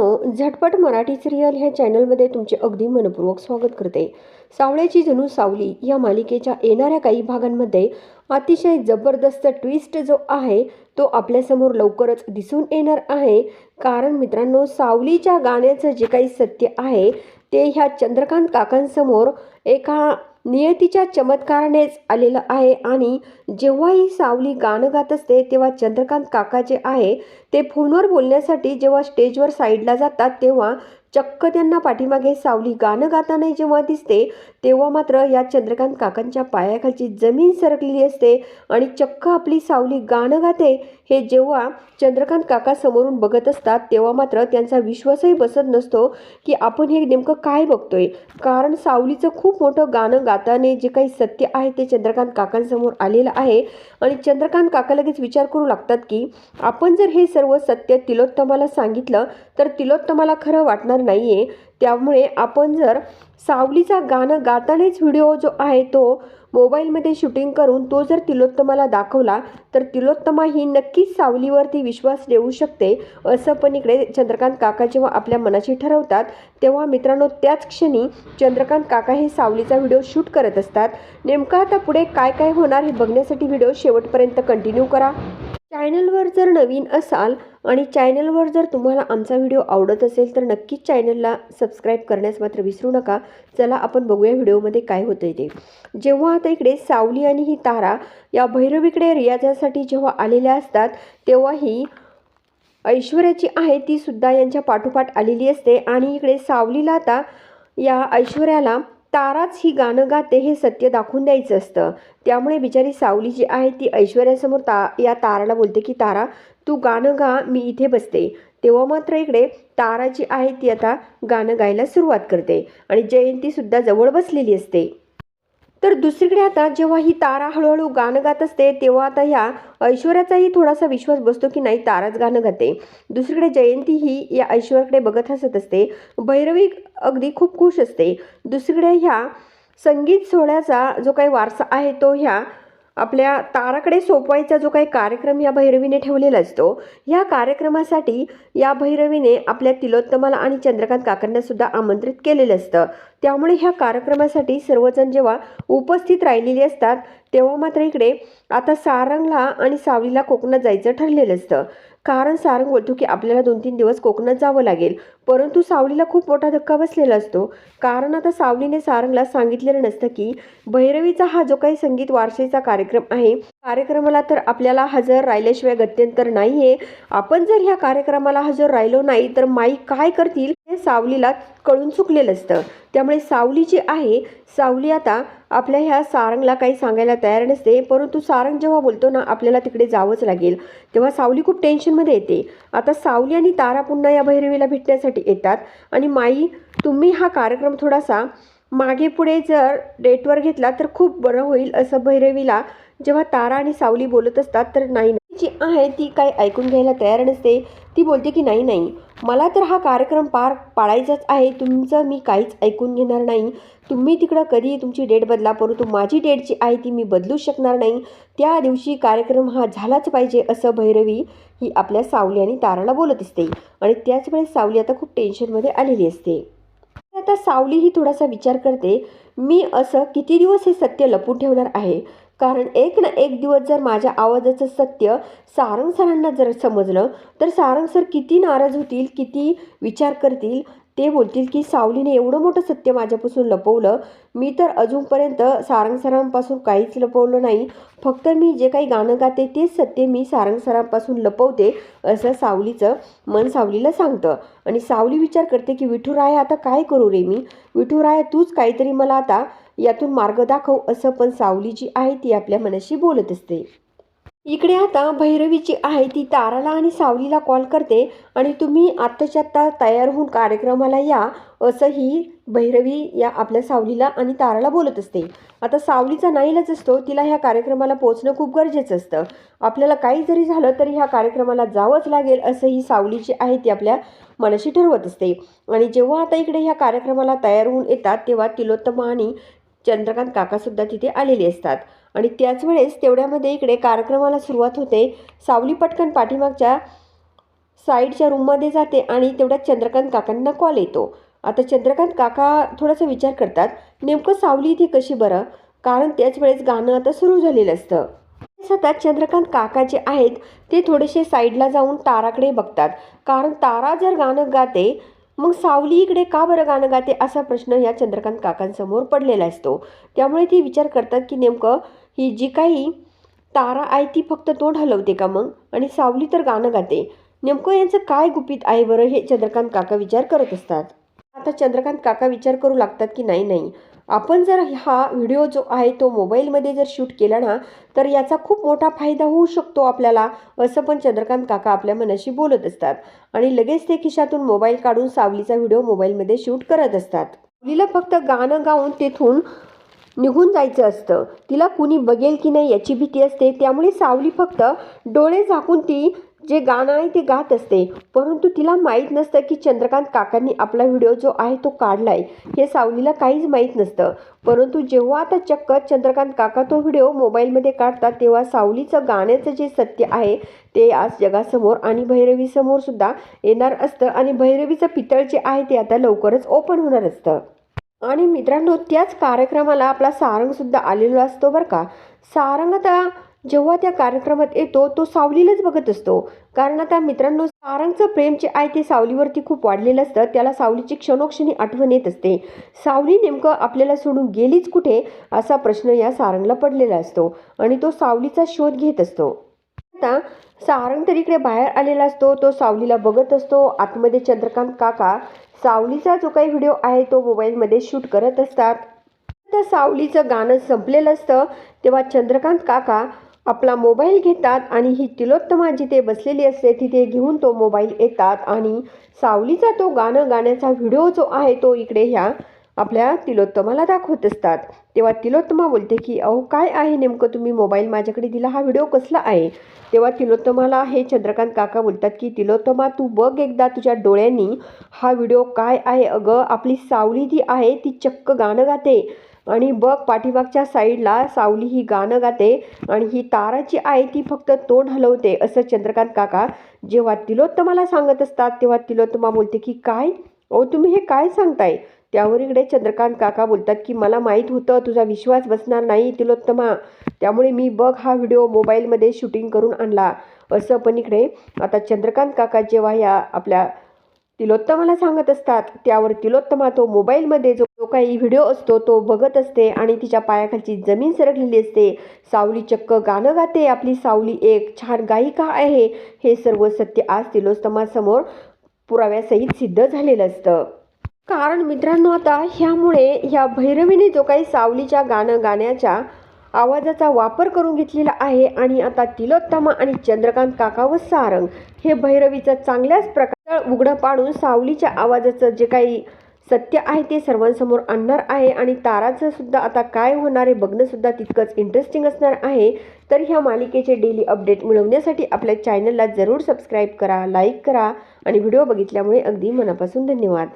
मित्रांनो झटपट मराठी सिरियल ह्या चॅनलमध्ये तुमचे अगदी मनपूर्वक स्वागत करते. सावळ्याची जणू सावली या मालिकेच्या येणाऱ्या काही भागांमध्ये अतिशय जबरदस्त ट्विस्ट जो आहे तो आपल्यासमोर लवकरच दिसून येणार आहे. कारण मित्रांनो सावलीच्या गाण्याचं जे काही सत्य आहे ते ह्या चंद्रकांत काकांसमोर एका नियतीच्या चमत्कारानेच आलेलं आहे आणि जेव्हा ही सावली गाणं गात असते तेव्हा चंद्रकांत काका जे आहे. ते फोनवर बोलण्यासाठी जेव्हा स्टेजवर साईडला जातात तेव्हा चक्क त्यांना पाठीमागे सावली गाणं गाताना जेव्हा दिसते तेव्हा मात्र या चंद्रकांत काकांच्या पायाखालची जमीन सरकलेली असते आणि चक्क आपली सावली गाणं गाते. हे जेव्हा चंद्रकांत काका समोरून बघत असतात तेव्हा मात्र त्यांचा विश्वासही बसत नसतो की आपण हे नेमकं काय बघतोय. कारण सावलीचं खूप मोठं गाणं गाताने जे काही सत्य आहे ते चंद्रकांत काकांसमोर आलेलं आहे. आणि चंद्रकांत काका लगेच विचार करू लागतात की आपण जर हे सर्व सत्य तिलोत्तमाला सांगितलं तर तिलोत्तमाला खरं वाटणार नाही आहे त्यामुळे आपण जर सावलीचा गाणं गातानेच व्हिडिओ जो आहे तो मोबाईलमध्ये शूटिंग करून तो जर तिलोत्तमाला दाखवला तर तिलोत्तमा ही नक्कीच सावलीवरती विश्वास देऊ शकते असं पण इकडे चंद्रकांत काका जेव्हा आपल्या मनाशी ठरवतात तेव्हा मित्रांनो त्याच क्षणी चंद्रकांत काका हे सावलीचा व्हिडिओ शूट करत असतात. नेमकं आता पुढे काय काय होणार हे बघण्यासाठी व्हिडिओ शेवटपर्यंत कंटिन्यू करा. चॅनलवर जर नवीन असाल आणि चॅनलवर जर तुम्हाला आमचा व्हिडिओ आवडत असेल तर नक्कीच चॅनलला सबस्क्राईब करण्यास मात्र विसरू नका. चला आपण बघूया व्हिडिओमध्ये काय होतं ते. जेव्हा आता इकडे सावली आणि ही तारा या भैरवीकडे रियाजासाठी जेव्हा आलेल्या असतात तेव्हा ही ऐश्वर्याची आहे ती सुद्धा यांच्या पाठोपाठ आलेली असते. आणि इकडे सावलीला आता या ऐश्वर्याला ताराच ही गाणं गाते हे सत्य दाखवून द्यायचं असतं. त्यामुळे बिचारी सावली जी आहे ती ऐश्वर्यासमोर ता या ताराला बोलते की तारा तू गाणं गा मी इथे बसते. तेव्हा मात्र इकडे तारा जी आहे ती आता गाणं गायला सुरुवात करते आणि जयंतीसुद्धा जवळ बसलेली असते. तर दुसरीकडे आता जेव्हा ही तारा हळूहळू गाणं गात असते तेव्हा आता ह्या ऐश्वर्याचाही थोडासा विश्वास बसतो की नाही ताराच गाणं गाते. दुसरीकडे जयंती ही या ऐश्वर्याकडे बघत हसत असते. भैरवी अगदी खूप खुश असते. दुसरीकडे ह्या संगीत सोहळ्याचा जो काही वारसा आहे तो ह्या आपल्या ताराकडे सोपवायचा जो काही कार्यक्रम या भैरवीने ठेवलेला असतो ह्या कार्यक्रमासाठी या भैरवीने आपल्या तिलोत्तमाला आणि चंद्रकांत काकांना सुद्धा आमंत्रित केलेलं असतं. त्यामुळे ह्या कार्यक्रमासाठी सर्वजण जेव्हा उपस्थित राहिलेली असतात तेव्हा मात्र इकडे आता सारंगला आणि सावलीला कोकणात जायचं ठरलेलं असतं. कारण सारंग बोलतो की आपल्याला दोन तीन दिवस कोकणात जावं लागेल. परंतु सावलीला खूप मोठा धक्का बसलेला असतो. कारण आता सावलीने सारंगला सांगितलेलं नसतं की भैरवीचा हा जो काही संगीत वारसेचा कार्यक्रम आहे कार्यक्रमाला तर आपल्याला हजर राहिल्याशिवाय गत्यंतर नाही आहे आपण जर ह्या कार्यक्रमाला हजर राहिलो नाही तर माई काय करतील? हे सावलीला कळून चुकलेलं असतं. त्यामुळे सावली जी आहे सावली आता आपल्या ह्या सारंगला काही सांगायला तयार नसते परंतु सारंग जेव्हा बोलतो ना आपल्याला तिकडे जावंच लागेल. तेव्हा सावली खूप टेन्शनमध्ये येते. आता सावली आणि तारा पुन्हा या भैरवीला भेटण्यासाठी येतात. आणि माई तुम्ही हा कार्यक्रम थोडासा मागे पुढे जर डेटवर घेतला तर खूप बरं होईल असं भैरवीला जेव्हा तारा आणि सावली बोलत असतात तर नाही जी आहे ती काय ऐकून घ्यायला तयार नसते. ती बोलते की नाही नाही. मला तर हा कार्यक्रम पार पाडायचाच आहे. तुमचं मी काहीच ऐकून घेणार नाही. तुम्ही तिकडं कधी तुमची डेट बदला परंतु माझी डेट जी आहे ती मी बदलू शकणार नाही. त्या दिवशी कार्यक्रम हा झालाच पाहिजे असं भैरवी ही आपल्या सावली आणि ताराला बोलत असते. आणि त्याच वेळेस सावली आता खूप टेन्शनमध्ये आलेली असते. आता सावली ही थोडासा विचार करते मी असं किती दिवस हे सत्य लपून ठेवणार आहे? कारण एक ना एक दिवस जर माझ्या आवाजाचं सत्य सारंग सरांना जर समजलं तर सारंग सर किती नाराज होतील किती विचार करतील ते बोलतील की सावलीने एवढं मोठं सत्य माझ्यापासून लपवलं. मी तर अजूनपर्यंत सारंग सरांपासून काहीच लपवलं नाही. फक्त मी जे काही गाणं गाते तेच सत्य मी सारंग सरांपासून लपवते असं सावलीचं मन सावलीला सांगतं. आणि सावली विचार करते की विठुराय आता काय करू रे मी? विठुराय तूच काहीतरी मला आता यातून मार्ग दाखव असं पण सावली जी आहे ती आपल्या मनाशी बोलत असते. इकडे आता भैरवी जी आहे ती ताराला आणि सावलीला कॉल करते आणि तुम्ही आत्ताच्या आत्ता तयार होऊन कार्यक्रमाला या असं ही भैरवी या आपल्या सावलीला आणि ताराला बोलत असते. आता सावलीचा नाईलाज असतो तिला ह्या कार्यक्रमाला पोचणं खूप गरजेचं असतं. आपल्याला काही जरी झालं तरी ह्या कार्यक्रमाला जावंच लागेल असं ही सावली जी आहे ती आपल्या मनाशी ठरवत असते. आणि जेव्हा आता इकडे ह्या कार्यक्रमाला तयार होऊन येतात तेव्हा तिलोत्तमा आणि चंद्रकांत काकासुद्धा तिथे आलेले असतात. आणि त्याच वेळेस तेवढ्यामध्ये इकडे कार्यक्रमाला सुरुवात होते. सावली पटकन पाठीमागच्या साईडच्या रूममध्ये जाते आणि तेवढ्यात चंद्रकांत काकांना कॉल येतो. आता चंद्रकांत काका थोडासा विचार करतात नेमकं सावली इथे कशी बरं? कारण त्याच वेळेस गाणं आता सुरू झालेलं असतं. सतत चंद्रकांत काका जे आहेत ते थोडेसे साईडला जाऊन ताराकडे बघतात. कारण तारा जर गाणं गाते मग सावली इकडे का बरं गाणं गाते असा प्रश्न या चंद्रकांत काकांसमोर पडलेला असतो. त्यामुळे ते विचार करतात की नेमकं ही जी काही तारा आहे ती फक्त तोंड हलवते का मग? आणि सावली तर गाणं गाते. नेमकं यांचं काय गुपित आहे बरं हे चंद्रकांत काका विचार करत असतात. आता चंद्रकांत काका विचार करू लागतात की नाही नाही. आपण जर हा व्हिडिओ जो आहे तो मोबाईलमध्ये जर शूट केला ना तर याचा खूप मोठा फायदा होऊ शकतो आपल्याला असं पण चंद्रकांत काका आपल्या मनाशी बोलत असतात. आणि लगेच ते खिशातून मोबाईल काढून सावलीचा व्हिडिओ मोबाईलमध्ये शूट करत असतात. मुलीला फक्त गाणं गाऊन तेथून निघून जायचं असतं. तिला कुणी बघेल की नाही याची भीती असते त्यामुळे सावली फक्त डोळे झाकून ती जे गाणं आहे ते गात असते. परंतु तिला माहीत नसतं की चंद्रकांत काकांनी आपला व्हिडिओ जो आहे तो काढला आहे हे सावलीला काहीच माहीत नसतं. परंतु जेव्हा आता चक्क चंद्रकांत काका तो व्हिडिओ मोबाईलमध्ये काढतात तेव्हा सावलीचं गाण्याचं जे सत्य आहे ते आज जगासमोर आणि भैरवीसमोर सुद्धा येणार असतं आणि भैरवीचं पितळ जे आहे ते आता लवकरच ओपन होणार असतं. आणि मित्रांनो त्याच कार्यक्रमाला आपला सारंगसुद्धा आलेलो असतो बरं का. सारंग आता जेव्हा त्या कार्यक्रमात येतो तो सावलीलाच बघत असतो. कारण आता मित्रांनो सारंगचं प्रेम जे आहे ते सावलीवरती खूप वाढलेलं असतं. त्याला सावलीची क्षणोक्षणी आठवण येत असते. सावली नेमकं आपल्याला सोडून गेलीच कुठे असा प्रश्न या सारंगला पडलेला असतो आणि तो सावलीचा शोध घेत असतो. आता सारंग तर इकडे बाहेर आलेला असतो तो सावलीला बघत असतो. आतमध्ये चंद्रकांत काका सावलीचा जो काही व्हिडिओ आहे तो मोबाईलमध्ये शूट करत असतात. त्या सावलीचं गाणं संपलेलं असतं तेव्हा चंद्रकांत काका आपला मोबाईल घेतात आणि ही तिलोत्तमा जिथे बसलेली असते तिथे घेऊन तो मोबाईल येतात आणि सावलीचा तो गाणं गाण्याचा व्हिडिओ जो आहे तो इकडे ह्या आपल्या तिलोत्तमाला दाखवत असतात. तेव्हा तिलोत्तमा बोलते की अहो काय आहे नेमकं तुम्ही मोबाईल माझ्याकडे दिला? हा व्हिडिओ कसला आहे? तेव्हा तिलोत्तमाला हे चंद्रकांत काका बोलतात की तिलोत्तमा तू बघ एकदा तुझ्या डोळ्यांनी हा व्हिडिओ काय आहे? अगं आपली सावली जी आहे ती चक्क गाणं गाते. आणि बघ पाठीमागच्या साईडला सावली ही गाणं गाते आणि ही ताराची आई आहे ती फक्त तोंड हलवते असं चंद्रकांत काका जेव्हा तिलोत्तमाला सांगत असतात तेव्हा तिलोत्तमा बोलते की काय? अहो तुम्ही हे काय सांगताय? त्यावर इकडे चंद्रकांत काका बोलतात की मला माहीत होतं तुझा विश्वास बसणार नाही तिलोत्तमा. त्यामुळे मी बघ हा व्हिडिओ मोबाईलमध्ये शूटिंग करून आणला. असं पण इकडे आता चंद्रकांत काका जेव्हा या आपल्या तिलोत्तमाला सांगत असतात त्यावर तिलोत्तमा तो मोबाईलमध्ये जो काही व्हिडिओ असतो तो बघत असते आणि तिच्या पायाखालची जमीन सरकलेली असते. सावली चक्क गाणं गाते. आपली सावली एक छान गायिका आहे. हे सर्व सत्य आज तिलोत्तमासमोर पुराव्यासहित सिद्ध झालेलं असतं. कारण मित्रांनो आता ह्यामुळे ह्या भैरवीने जो काही सावलीच्या गाणं गाण्याच्या आवाजाचा वापर करून घेतलेला आहे आणि आता तिलोत्तमा आणि चंद्रकांत काका व सारंग हे भैरवीचं चांगल्याच प्रकार उघडं पाडून सावलीच्या आवाजाचं जे काही सत्य आहे ते सर्वांसमोर आणणार आहे आणि ताराचं सुद्धा आता काय होणार आहे बघणंसुद्धा तितकंच इंटरेस्टिंग असणार आहे. तर ह्या मालिकेचे डेली अपडेट मिळवण्यासाठी आपल्या चॅनलला जरूर सबस्क्राईब करा लाईक करा आणि व्हिडिओ बघितल्यामुळे अगदी मनापासून धन्यवाद.